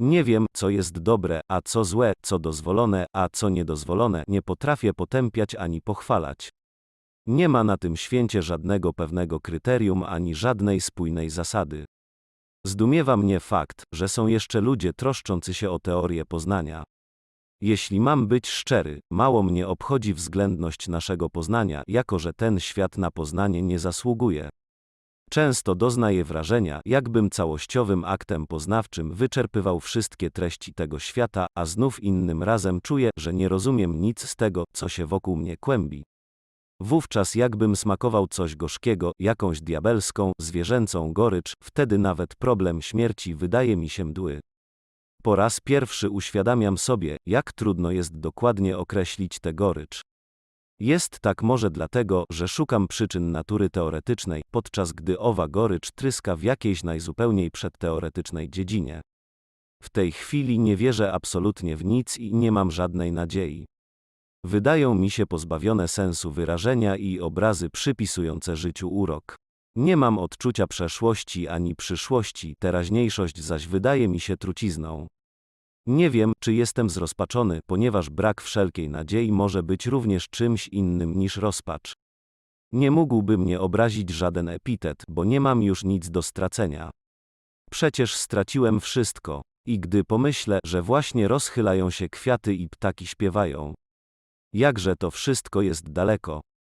Nie wiem, co jest dobre, a co złe, co dozwolone, a co niedozwolone, nie potrafię potępiać ani pochwalać. Nie ma na tym święcie żadnego pewnego kryterium ani żadnej spójnej zasady. Zdumiewa mnie fakt, że są jeszcze ludzie troszczący się o teorię poznania. Jeśli mam być szczery, mało mnie obchodzi względność naszego poznania, jako że ten świat na poznanie nie zasługuje. Często doznaję wrażenia, jakbym całościowym aktem poznawczym wyczerpywał wszystkie treści tego świata, a znów innym razem czuję, że nie rozumiem nic z tego, co się wokół mnie kłębi. Wówczas jakbym smakował coś gorzkiego, jakąś diabelską, zwierzęcą gorycz, wtedy nawet problem śmierci wydaje mi się mdły. Po raz pierwszy uświadamiam sobie, jak trudno jest dokładnie określić tę gorycz. Jest tak może dlatego, że szukam przyczyn natury teoretycznej, podczas gdy owa gorycz tryska w jakiejś najzupełniej przedteoretycznej dziedzinie. W tej chwili nie wierzę absolutnie w nic i nie mam żadnej nadziei. Wydają mi się pozbawione sensu wyrażenia i obrazy przypisujące życiu urok. Nie mam odczucia przeszłości ani przyszłości, teraźniejszość zaś wydaje mi się trucizną. Nie wiem, czy jestem zrozpaczony, ponieważ brak wszelkiej nadziei może być również czymś innym niż rozpacz. Nie mógłby mnie obrazić żaden epitet, bo nie mam już nic do stracenia. Przecież straciłem wszystko, i gdy pomyślę, że właśnie rozchylają się kwiaty i ptaki śpiewają, jakże to wszystko jest daleko,